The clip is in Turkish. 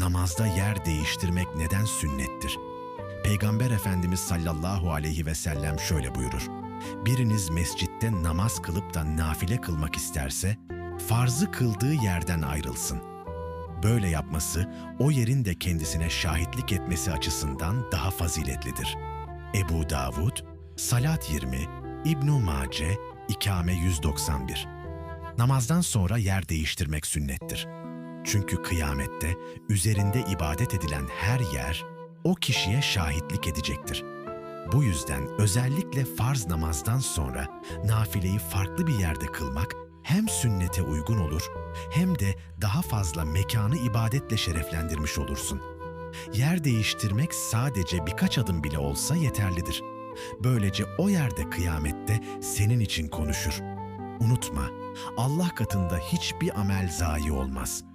namazda yer değiştirmek neden sünnettir? Peygamber Efendimiz sallallahu aleyhi ve sellem şöyle buyurur. Biriniz mescitte namaz kılıp da nafile kılmak isterse, farzı kıldığı yerden ayrılsın. Böyle yapması, o yerin de kendisine şahitlik etmesi açısından daha faziletlidir. Ebu Davud, Salat 20, İbn-i Mace, İkame 191 Namazdan sonra yer değiştirmek sünnettir. Çünkü kıyamette üzerinde ibadet edilen her yer o kişiye şahitlik edecektir. Bu yüzden özellikle farz namazdan sonra nafileyi farklı bir yerde kılmak hem sünnete uygun olur hem de daha fazla mekanı ibadetle şereflendirmiş olursun. Yer değiştirmek sadece birkaç adım bile olsa yeterlidir. Böylece o yerde kıyamette senin için konuşur. Unutma, Allah katında hiçbir amel zayi olmaz.